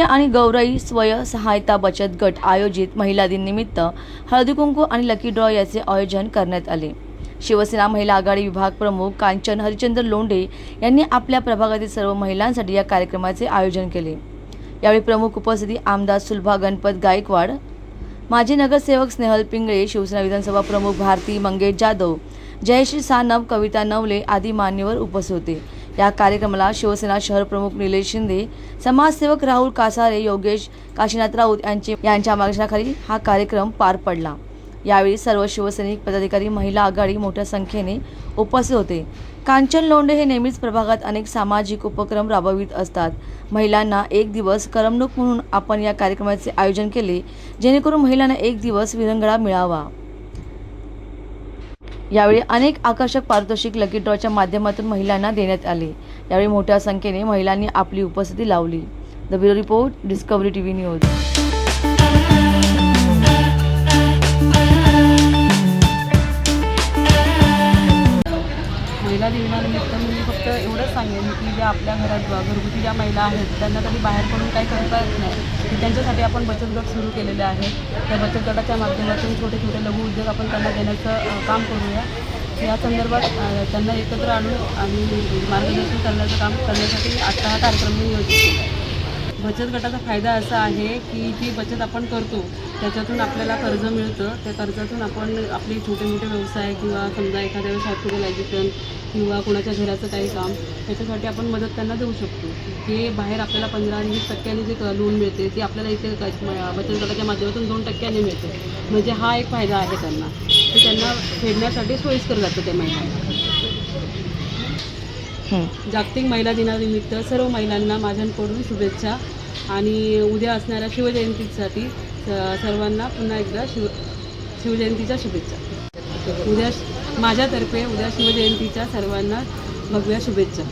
आणि गौराई स्वय सहायता बचत गट आयोजित महिला दिन निमित्त हळदी कुंकू आणि लकी ड्रॉ याचे आयोजन करण्यात आले. शिवसेना महिला आघाडी विभाग प्रमुख कांचन हरिचंद्र लोंढे यांनी आपल्या प्रभागातील सर्व महिलांसाठी या कार्यक्रमाचे आयोजन केले. यावेळी प्रमुख उपस्थिती आमदार सुलभा गणपत गायकवाड माजी नगरसेवक स्नेहल पिंगळे शिवसेना विधानसभा प्रमुख भारती मंगेश जाधव जयश्री सानव कविता नवले आदी मान्यवर उपस्थित होते. या कार्यक्रमाला शिवसेना शहर प्रमुख निलेश शिंदे समाजसेवक राहुल कासारे योगेश काशीनाथ राऊत यांचे यांच्या मार्गदर्शनाखाली हा कार्यक्रम पार पडला. यावेळी सर्व शिवसैनिक पदाधिकारी महिला आघाडी मोठ्या संख्येने उपस्थित होते. कांचन लोंढे हे नेहमीच प्रभागात अनेक सामाजिक उपक्रम राबवित असतात. महिलांना एक दिवस करमणूक म्हणून आपण या कार्यक्रमाचे आयोजन केले जेणेकरून महिलांना एक दिवस विरंगळा मिळावा. यावेळी अनेक आकर्षक पारितोषिक लकी ड्रॉच्या माध्यमातून महिलांना देण्यात आले. यावेळी मोठ्या संख्येने महिलांनी आपली उपस्थिती लावली. The bureau report Discovery TV news महिला दिनानिमित्त तर फक्त एवढंच सांगेन की ज्या आपल्या घरात घरगुती ज्या महिला आहेत त्यांना कधी बाहेर पडून काही करता येत नाही. त्यांच्यासाठी आपण बचत गट सुरू केलेले आहे त्या बचत गटाच्या माध्यमातून छोटे छोटे लघु उद्योग आपण त्यांना देण्याचं काम करूया. या संदर्भात त्यांना एकत्र आणून आणि मार्गदर्शन करण्याचं काम करण्यासाठी आत्ता हा कार्यक्रम मी केला बचत गटाचा फायदा असा आहे की जी बचत आपण करतो त्याच्यातून आपल्याला कर्ज मिळतं. त्या कर्जातून आपण आपले छोटे मोठे व्यवसाय किंवा समजा एखाद्या वेळेस हॉस्पिटलायझेशन किंवा कोणाच्या घराचं काही काम त्याच्यासाठी आपण मदत त्यांना देऊ शकतो. हे बाहेर आपल्याला पंधरा वीस टक्क्याने जे लोन मिळते ते आपल्याला इथे बचत गटाच्या माध्यमातून दोन टक्क्याने मिळते. म्हणजे हा एक फायदा आहे त्यांना. ते त्यांना फेडण्यासाठी सोयीस्कर जातं त्या महिन्यात जागतिक महिला दिनानिमित्त सर्व महिलांना माझ्यांकडून शुभेच्छा आणि उद्या असणाऱ्या शिवजयंतीसाठी सर्वांना पुन्हा एकदा शिव शिवजयंतीच्या शुभेच्छा. उद्या माझ्यातर्फे उद्या शिवजयंतीच्या सर्वांना भगव्या शुभेच्छा.